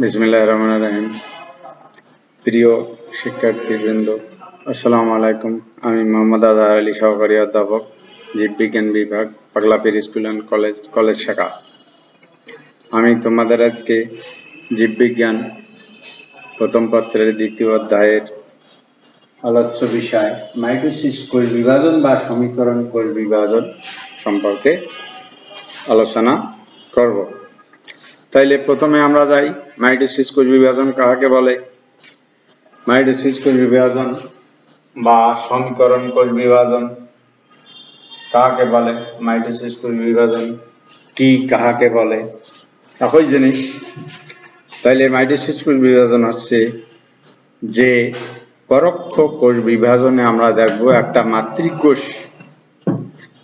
বিসমিল্লাহ রহমান রাহিম। প্রিয় শিক্ষার্থীবৃন্দ, আসসালামু আলাইকুম। আমি মোহাম্মদ আজহার আলী সহকারী অধ্যাপক জীববিজ্ঞান বিভাগ Paglapir school and college college শাখা। আমি তোমাদের আজকে জীববিজ্ঞান প্রথম পত্রের দ্বিতীয় অধ্যায়ের আলোচ্য বিষয়, মাইটোসিস কোষ বিভাজন বা সমীকরণ কোষ বিভাজন সম্পর্কে আলোচনা করব। তাইলে প্রথমে আমরা যাই মাইটোসিস কোষ বিভাজন কাকে বলে? মাইটোসিস কোষ বিভাজন বা সমীকরণ কোষ বিভাজন কাকে বলে? মাইটোসিস কোষ বিভাজন কি কাহাকে বলে? একই জিনিস। তাইলে মাইটোসিস কোষ বিভাজন হচ্ছে যে পরোক্ষ কোষ বিভাজনে আমরা দেখব একটা মাতৃকোষ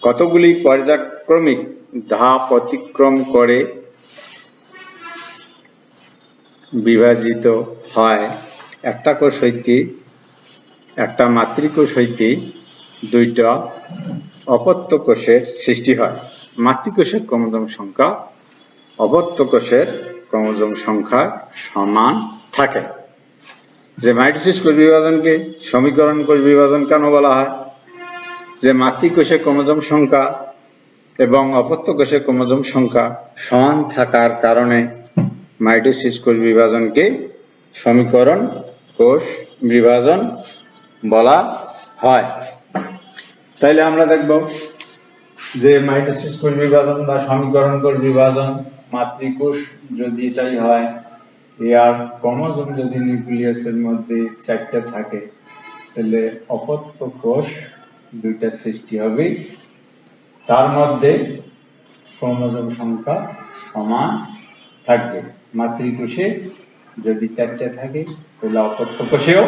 কতগুলি পর্যায়ক্রমিক ধাপ অতিক্রম করে বিভাজিত হয়। একটা কোষ হইতে একটা মাতৃকোষ হইতে দুইটা অপত্য কোষের সৃষ্টি হয়। মাতৃকোষের ক্রোমোজোম সংখ্যা, অপত্য কোষের ক্রোমোজোম সংখ্যা সমান থাকে। যে মাইটোসিস কোষ বিভাজনকে সমীকরণ কোষ বিভাজন কেন বলা হয়? যে মাতৃকোষের ক্রোমোজোম সংখ্যা এবং অপত্য কোষের ক্রোমোজোম সংখ্যা সমান থাকার কারণে মাইটোসিস কোষ বিভাজনকে সমীকরণ কোষ বিভাজন বলা হয়। তাইলে আমরা দেখব যে মাইটোসিস কোষ বিভাজন বা সমীকরণ কোষ বিভাজন মাতৃকোষ যদি এটাই হয়, এর ক্রোমোজোম যদি নিউক্লিয়াসের মধ্যে চারটা থাকে তাহলে অপত্য কোষ দুইটা সৃষ্টি হবে। তার মধ্যে ক্রোমোজোম সংখ্যা সমান থাকবে। মাতৃকোষে যদি চারটে থাকে, তাহলে অপত্য কোষেও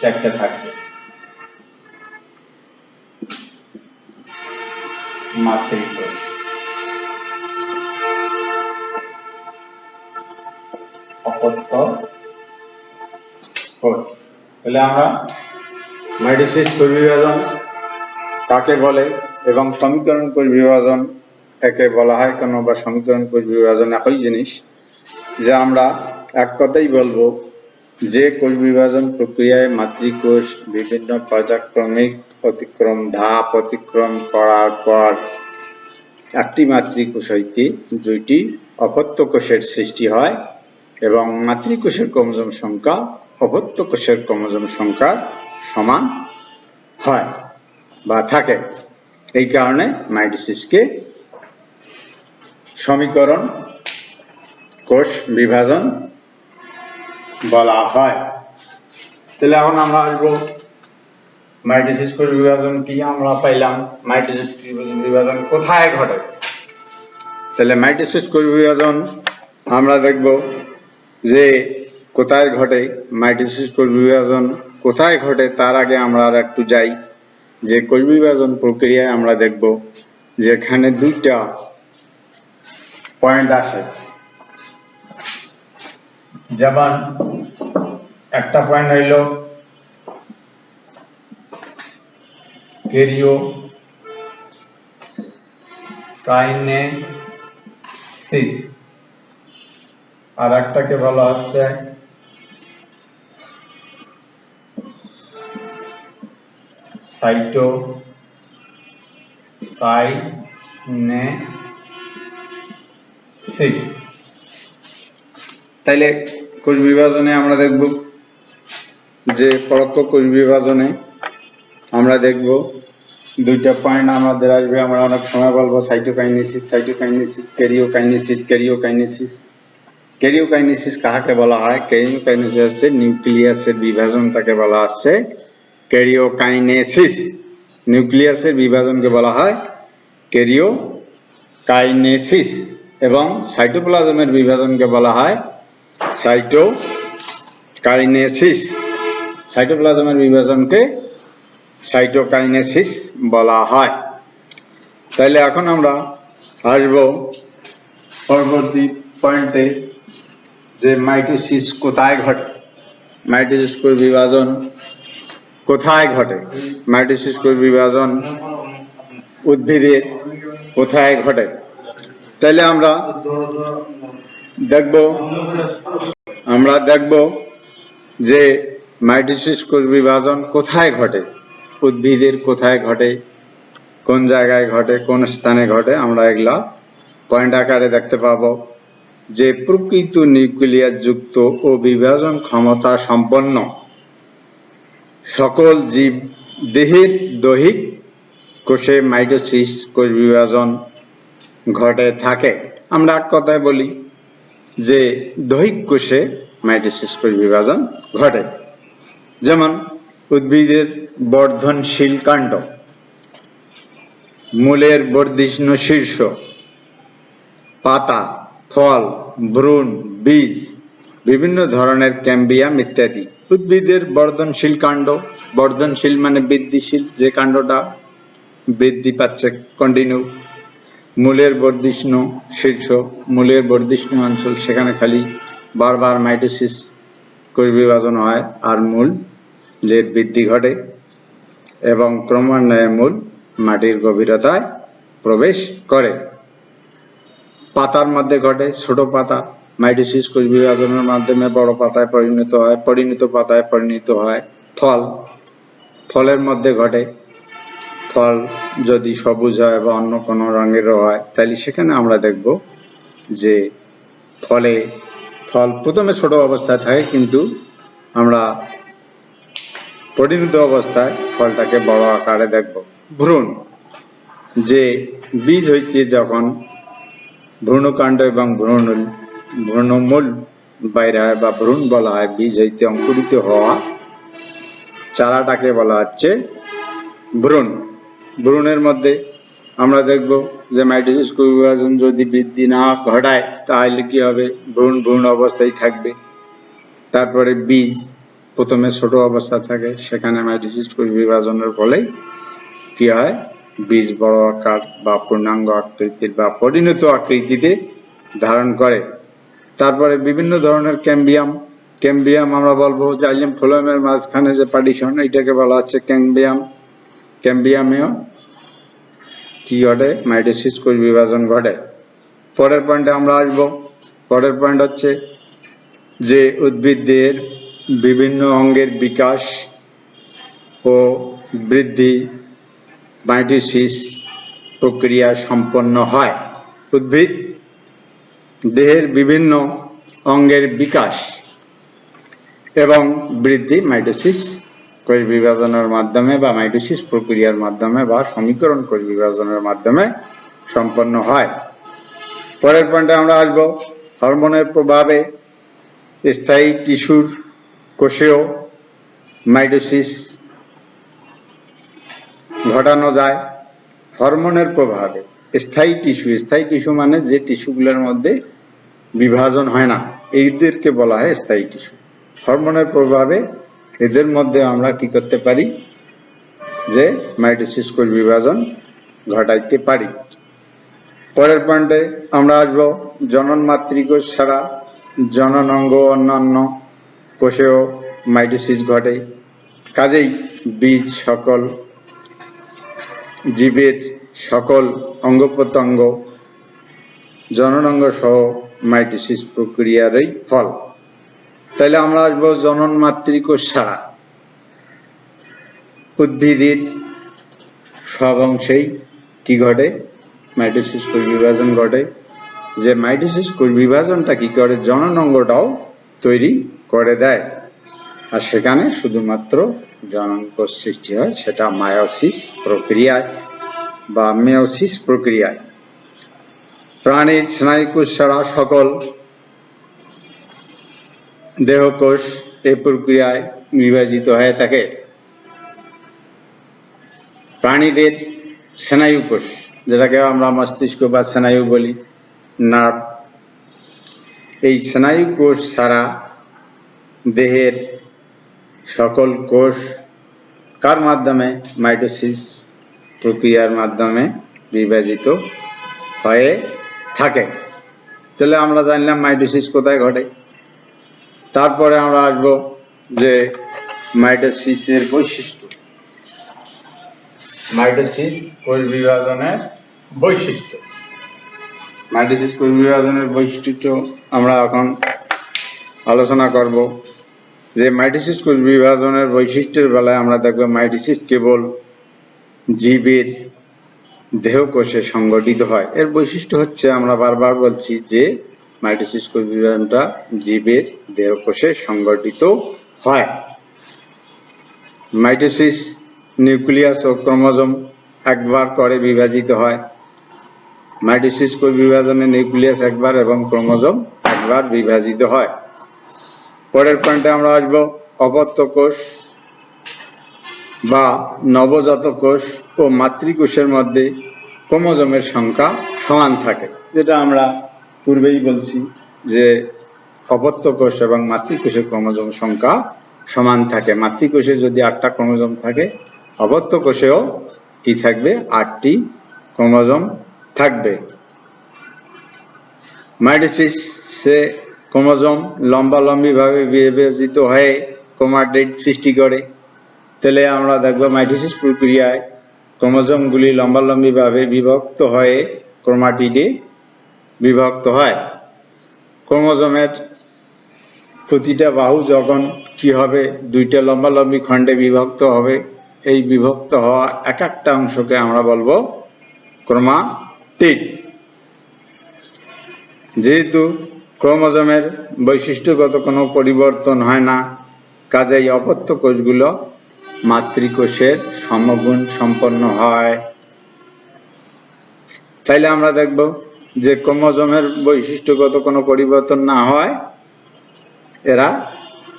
চারটে থাকবে। মাতৃকোষ অপত্য তাহলে আমরা মাইটোসিস কোষ বিভাজন কাকে বলে এবং সমীকরণ কোষ বিভাজন একে বলা হয় কেন বা সমীকরণ কোষ বিভাজন একই জিনিস। যে আমরা এক কথাই বলব, যে কোষ বিভাজন প্রক্রিয়ায় মাতৃকোষ বিভিন্ন পর্যায়ক্রমিক অতিক্রম, ধাপ অতিক্রম করার পর একটি মাতৃকোষ হইতে দুইটি অপত্য কোষের সৃষ্টি হয় এবং মাতৃকোষের ক্রোমোজোম সংখ্যা অপত্য কোষের ক্রোমোজোম সংখ্যার সমান হয় বা থাকে। এই কারণে মাইটোসিসকে সমীকরণ কোষ বিভাজন বলা হয়। তাহলে এখন আমরা আসব মাইটোসিস কোষ বিভাজন কি আমরা পাইলাম? মাইটোসিস বিভাজন কোথায় ঘটে? তাহলে মাইটোসিস কোষ বিভাজন আমরা দেখব যে কোথায় ঘটে, মাইটোসিস কোষ বিভাজন কোথায় ঘটে তার আগে আমরা আর একটু যাই। যে কোষ বিভাজন প্রক্রিয়ায় আমরা দেখব যেখানে দুইটা পয়েন্ট আসে। যেমন একটা পয়েন্ট হইল কেরিও কাইনেসিস আর একটাকে বলা হচ্ছে সাইটো কাইনেসিস তাইলে কোষ বিভাজনে আমরা দেখব যে পরোক্ষ কোষ বিভাজনে আমরা দেখব দুইটা পয়েন্ট আমাদের আসবে। আমরা অনেক সময় বলব cytokinesis cytokinesis karyokinesis karyokinesis karyokinesis কাহাকে বলা হয়? ক্যারিওকাইনেসিস হচ্ছে নিউক্লিয়াসের বিভাজনটাকে বলা হচ্ছে ক্যারিওকাইনেসিস নিউক্লিয়াসের বিভাজনকে বলা হয় ক্যারিওকাইনেসিস এবং সাইটোপ্লাজমের বিভাজনকে বলা হয় সাইটোকাইনেসিস সাইটোপ্লাজমের বিভাজনকে সাইটোকাইনেসিস বলা হয়। তাইলে এখন আমরা আসব পরবর্তী পয়েন্টে যে মাইটোসিস কোথায় ঘটে, মাইটোসিস বিভাজন কোথায় ঘটে, মাইটোসিস বিভাজন উদ্ভিদের কোথায় ঘটে। তাইলে আমরা দেখব, আমরা দেখব যে মাইটোসিস কোষ বিভাজন কোথায় ঘটে, উদ্ভিদের কোথায় ঘটে, কোন জায়গায় ঘটে, কোন স্থানে ঘটে, আমরা এগুলা পয়েন্ট আকারে দেখতে পাবো যে প্রকৃত নিউক্লিয়াস যুক্ত ও বিভাজন ক্ষমতা সম্পন্ন সকল জীব দেহের দৈহিক কোষে মাইটোসিস কোষ বিভাজন ঘটে থাকে। আমরা এক কথায় বলি যে দৈহিক কোষে মাইটোসিস কোষ বিভাজন ঘটে। যেমন উদ্ভিদের বর্ধনশীল কাণ্ড, মূলের বর্ধিষ্ণু শীর্ষ, পাতা, ফল, ভ্রূণ, বীজ, বিভিন্ন ধরনের ক্যাম্বিয়াম ইত্যাদি। উদ্ভিদের বর্ধনশীল কাণ্ড, বর্ধনশীল মানে বৃদ্ধিশীল যে কাণ্ডটা, বৃদ্ধি পাচ্ছে কন্টিনিউ মূলের বর্ধিষ্ণু শীর্ষ, মূলের বর্ধিষ্ণু অঞ্চল, সেখানে খালি বারবার মাইটোসিস কোষ বিভাজন হয় আর মূল লের বৃদ্ধি ঘটে এবং ক্রমান্বয়ে মূল মাটির গভীরতায় প্রবেশ করে। পাতার মধ্যে ঘটে ছোট পাতা। মাইটোসিস কোষ বিভাজনের মাধ্যমে বড় পাতায় পরিণত হয়, পরিণত পাতায় পরিণত হয় ফল। ফলের মধ্যে ঘটে ফল যদি সবুজ হয় বা অন্য কোনো রঙেরও হয় তাহলে সেখানে আমরা দেখব যে ফলে ফল প্রথমে ছোট অবস্থায় থাকে, কিন্তু আমরা পরিণত অবস্থায় ফলটাকে বড় আকারে দেখব। ভ্রূণ, যে বীজ হইতে যখন ভ্রূণকাণ্ড এবং ভ্রূণ, ভ্রূণমূল বাইরে হয় বা ভ্রূণ বলা হয়, বীজ হইতে অঙ্কুরিত হওয়া চারাটাকে বলা হচ্ছে ভ্রূণ। ভ্রূণের মধ্যে আমরা দেখব যে মাইটোসিস বিভাজন যদি বৃদ্ধি না ঘটায়, তাহলে কি হবে? ভ্রূণ ভ্রূণ অবস্থায় থাকবে। তারপরে বীজ, প্রথমে ছোট অবস্থা থাকে, সেখানে মাইটোসিস বিভাজনের ফলে কি হয়? বীজ বড় আকার বা পূর্ণাঙ্গ আকৃতির বা পরিণত আকৃতিতে ধারণ করে। তারপরে বিভিন্ন ধরনের ক্যাম্বিয়াম। ক্যাম্বিয়াম আমরা বলব জাইলিয়াম ফ্লোয়েমের মাঝখানে যে পার্টিশন এটাকে বলা হচ্ছে ক্যাম্বিয়াম। ক্যাম্বিয়ামেও কি ঘটে, মাইটোসিস কোষ বিভাজন ঘটে। পরের পয়েন্টে আমরা আসব। পরের পয়েন্ট হচ্ছে যে উদ্ভিদদের বিভিন্ন অঙ্গের বিকাশ ও বৃদ্ধি মাইটোসিস প্রক্রিয়া সম্পন্ন হয়। উদ্ভিদ দেহের বিভিন্ন অঙ্গের বিকাশ এবং বৃদ্ধি মাইটোসিস কোষ বিভাজনের মাধ্যমে বা মাইটোসিস প্রক্রিয়ার মাধ্যমে বা সমীকরণ কোষ বিভাজনের মাধ্যমে সম্পন্ন হয়। পরের পয়েন্টে আমরা আসব, হরমোনের প্রভাবে স্থায়ী টিস্যুর কোষেও মাইটোসিস ঘটানো যায়। হরমোনের প্রভাবে স্থায়ী টিস্যু স্থায়ী টিস্যু মানে যে টিস্যুগুলোর মধ্যে বিভাজন হয় না, এইদেরকে বলা হয় স্থায়ী টিস্যু। হরমোনের প্রভাবে এদের মধ্যে আমরা কি করতে পারি? যে মাইটোসিস কোষ বিভাজন ঘটাইতে পারি। পরের পয়েন্টে আমরা আসব জনন মাতৃকোষ ছাড়া জনন অঙ্গ অন্যান্য কোষেও মাইটোসিস ঘটে। কাজেই বীজ সকল, জীবের সকল অঙ্গ প্রত্যঙ্গ জননাঙ্গ সহ মাইটোসিস প্রক্রিয়ারই ফল। তাহলে আমরা আসব জনন মাতৃকোষ ছাড়া উদ্ভিদের সব অংশেই কি ঘটে? মাইটোসিস কোষ বিভাজন ঘটে। যে মাইটোসিস কোষ বিভাজনটা কি করে? জনন অঙ্গটাও তৈরি করে দেয়। আর সেখানে শুধুমাত্র জনন কোষ সৃষ্টি হয়, সেটা মায়োসিস প্রক্রিয়ায় বা মেয়োসিস প্রক্রিয়ায়। প্রাণীর স্নায়ুকোষ ছাড়া সকল দেহকোষ এই প্রক্রিয়ায় বিভাজিত হয়ে থাকে। প্রাণীদের স্নায়ু কোষ যেটাকে আমরা মস্তিষ্ক বা স্নায়ু বলি, নার্ভ। এই স্নায়ু কোষ ছাড়া দেহের সকল কোষ কার মাধ্যমে? মাইটোসিস প্রক্রিয়ার মাধ্যমে বিভাজিত হয়ে থাকে। তাহলে আমরা জানলাম মাইটোসিস কোথায় ঘটে? তারপরে আমরা আসব যে মাইটোসিসের বৈশিষ্ট্য। মাইটোসিস কোষ বিভাজনের বৈশিষ্ট্য। মাইটোসিস কোষ বিভাজনের বৈশিষ্ট্য আমরা এখন আলোচনা করব। যে মাইটোসিস কোষ বিভাজনের বৈশিষ্ট্যের বেলায় আমরা দেখব মাইটোসিস কেবল জীবের দেহকোষে সংগঠিত হয়। এর বৈশিষ্ট্য হচ্ছে আমরা বারবার বলছি যে মাইটোসিস কোষ বিভাজনটা জীবের দেহকোষে সংগঠিত হয়। মাইটোসিস নিউক্লিয়াস ও ক্রোমোজোম একবার করে বিভাজিত হয়। মাইটোসিস কোষ বিভাজনে নিউক্লিয়াস একবার এবং ক্রোমোজোম একবার বিভাজিত হয়। পরের পয়েন্টে আমরা আসব অপত্য কোষ বা নবজাত কোষ ও মাতৃকোষের মধ্যে ক্রোমোজোমের সংখ্যা সমান থাকে, যেটা আমরা পূর্বেই বলছি যে অপত্য কোষ এবং মাতৃকোষের ক্রোমোজোম সংখ্যা সমান থাকে। মাতৃকোষে যদি আটটা ক্রোমোজোম থাকে অপত্য কোষেও কি থাকবে? আটটি ক্রোমোজোম থাকবে। মাইটোসিসে ক্রোমোজোম লম্বালম্বি ভাবে বিভাজিত হয়ে ক্রোমাটিড সৃষ্টি করে। তাহলে আমরা দেখব মাইটোসিস প্রক্রিয়ায় ক্রোমোজোমগুলি লম্বালম্বি ভাবে বিভক্ত হয়ে ক্রোমাটিডে বিভক্ত হয়। ক্রোমোজোমের প্রতিটা বাহু যখন কি হবে, দুইটা লম্বালম্বি খণ্ডে বিভক্ত হবে, এই বিভক্ত হওয়া এক একটা অংশকে আমরা বলব ক্রোমাটিড। যেহেতু ক্রোমোজোমের বৈশিষ্ট্যগত কোনো পরিবর্তন হয় না, কাজেই অপত্য কোষগুলো মাতৃকোষের সমগুণ সম্পন্ন হয়। তাইলে আমরা দেখব যে ক্রোমোজোমের বৈশিষ্ট্যগত কোনো পরিবর্তন না হয়, এরা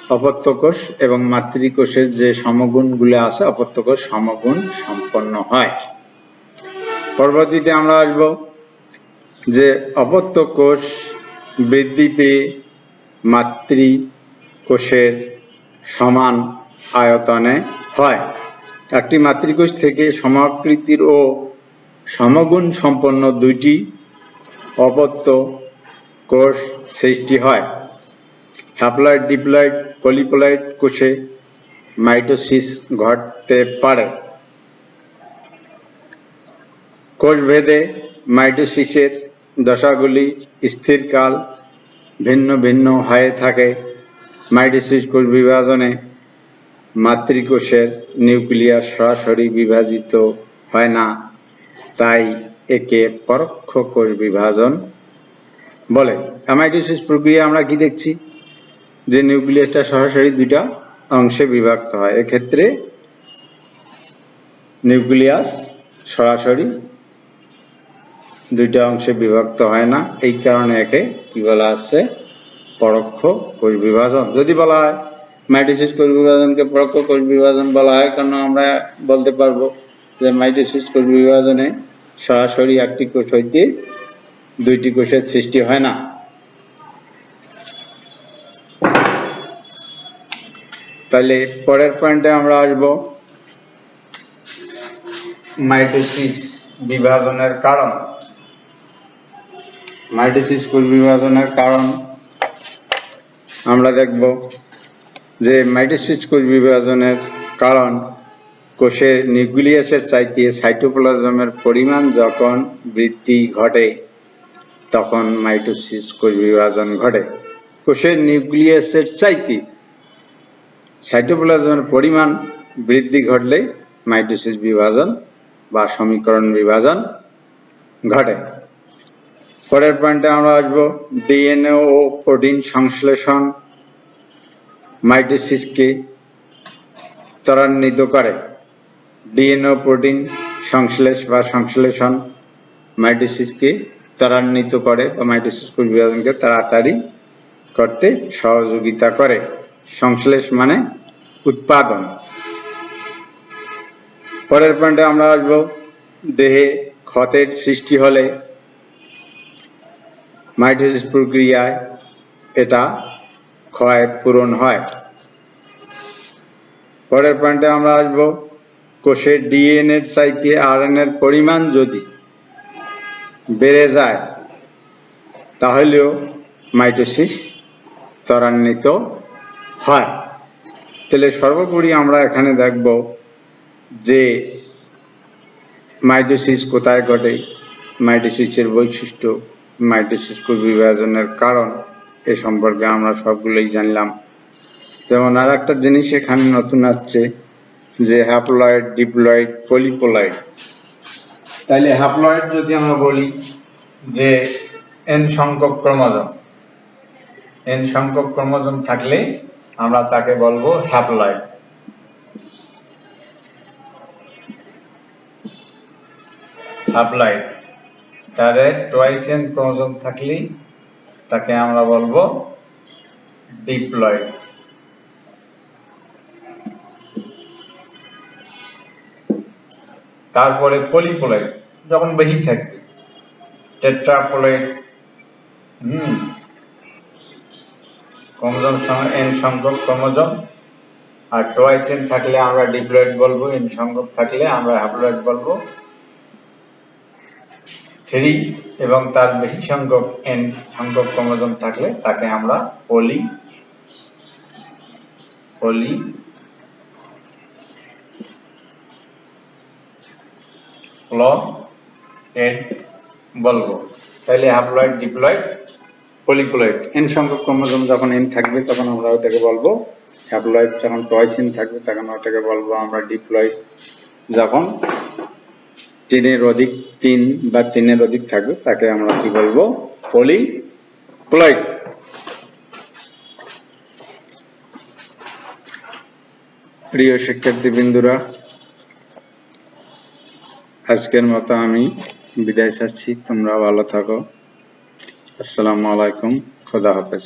অপত্যকোষ এবং মাতৃকোষের যে সমগুণগুলো আছে, অপত্যকোষ সমগুণ সম্পন্ন হয়। পরবর্তীতে আমরা আসব যে অপত্যকোষ বৃদ্ধি পেয়ে মাতৃ কোষের সমান আয়তনে হয়। একটি মাতৃকোষ থেকে সমাকৃতির ও সমগুণ সম্পন্ন দুইটি অপত্য কোষ সৃষ্টি হয়। হ্যাপ্লয়েড ডিপ্লয়েড পলিপ্লয়েড কোষে মাইটোসিস ঘটতে পারে। কোষ ভেদে মাইটোসিসের দশাগুলি স্থিরকাল ভিন্ন ভিন্ন হয়ে থাকে। মাইটোসিস কোষ বিভাজনে মাতৃকোষের নিউক্লিয়াস সরাসরি বিভাজিত হয় না। তাই একে পরোক্ষ কোষ বিভাজন বলে। অ্যামাইটোসিস প্রক্রিয়া আমরা কি দেখছি? যে নিউক্লিয়াসটা সরাসরি দুইটা অংশে বিভক্ত হয়। এক্ষেত্রে নিউক্লিয়াস সরাসরি দুইটা অংশে বিভক্ত হয় না। এই কারণে একে কি বলা আছে পরোক্ষ কোষ বিভাজন। যদি বলা হয়, মাইটোসিস কোষ বিভাজনকে পরোক্ষ কোষ বিভাজন বলা হয় কারণ আমরা বলতে পারব যে মাইটোসিস কোষ বিভাজনে সরাসরি একটি কোষ হইতে দুইটি কোষের সৃষ্টি হয় না। তাহলে পরের পয়েন্টে আমরা আসব। মাইটোসিস বিভাজনের কারণ। মাইটোসিস কোষ বিভাজনের কারণ আমরা দেখব যে মাইটোসিস কোষ বিভাজনের কারণ কোষের নিউক্লিয়াসের চাইতে সাইটোপ্লাজমের পরিমাণ যখন বৃদ্ধি ঘটে, তখন মাইটোসিস কোষ বিভাজন ঘটে। কোষের নিউক্লিয়াসের চাইতে সাইটোপ্লাজমের পরিমাণ বৃদ্ধি ঘটলে মাইটোসিস বিভাজন বা সমীকরণ বিভাজন ঘটে। পরের পয়েন্টে আমরা আসব ডিএনএ ও প্রোটিন সংশ্লেষণ। মাইটোসিসকে ত্বরান্বিত করে। ডিএনএ প্রোটিন সংশ্লেষ বা সংশ্লেষণ মাইটোসিসকে ত্বরান্বিত করে বা মাইটোসিস কোষ বিভাজনকে তাড়াতাড়ি করতে সহযোগিতা করে। সংশ্লেষ মানে উৎপাদন। পরের পয়েন্টে আমরা আসব। দেহে ক্ষতের সৃষ্টি হলে মাইটোসিস প্রক্রিয়ায় এটা ক্ষয় পূরণ হয়। পরের পয়েন্টে আমরা আসব। কোষের ডিএনএর চাইতে আরএনএর পরিমাণ যদি বেড়ে যায়, তাহলেও মাইটোসিস ত্বরান্বিত হয়। তাহলে সর্বোপরি আমরা এখানে দেখব যে মাইটোসিস কোথায় ঘটে, মাইটোসিসের বৈশিষ্ট্য, মাইটোসিস বিভাজনের কারণ এ সম্পর্কে আমরা সবগুলোই জানলাম। যেমন আর একটা জিনিস এখানে নতুন আসছে যে হ্যাপ্লয়েড ডিপ্লয়েড পলিপোলয়েড তাইলে হ্যাপ্লয়েড যদি আমরা বলি যে এন সংখ্যক ক্রোমোজোম এন সংখ্যক ক্রোমোজোম থাকলে আমরা তাকে বলব হ্যাপ্লয়েড হ্যাপ্লয়েড তাহলে টোয়াইস এন ক্রোমোজোম থাকলে তাকে আমরা বলব ডিপ্লয়েড তারপরে পলিপোলয়েড যখন বেশি থাকবে টেট্রাপোলয়েড হুম, ক্রোমোজোম এন সংখ্যক ক্রোমোজোম, আর টোয়াইস এন থাকলে আমরা ডিপ্লয়েড বলব এন সংখ্যক থাকলে আমরা হ্যাপ্লয়েড বলব। থ্রি এবং তার বেশি সংখ্যক এন সংখ্যক ক্রোমোজোম থাকলে তাকে আমরা পলি পলি এড বলব। তাহলে হ্যাপ্লয়েড ডিপ্লয়েড পলিপ্লয়েড এন সংখ্যক ক্রোমোজোম যখন এন থাকবে, তখন আমরা ওটাকে বলব। হ্যাপ্লয়েড যখন টয়েস এন থাকবে, তখন ওটাকে বলব আমরা ডিপ্লয়েড। যখন তিনের অধিক তিন বা তিনের অধিক থাকবে, তাকে আমরা কি বলব? পলিপ্লয়েড প্রিয় শিক্ষার্থী বিন্দুরা আজকের মতো আমি বিদায় চাচ্ছি। তোমরা ভালো থাকো। আসসালামু আলাইকুম। খোদা হাফেজ।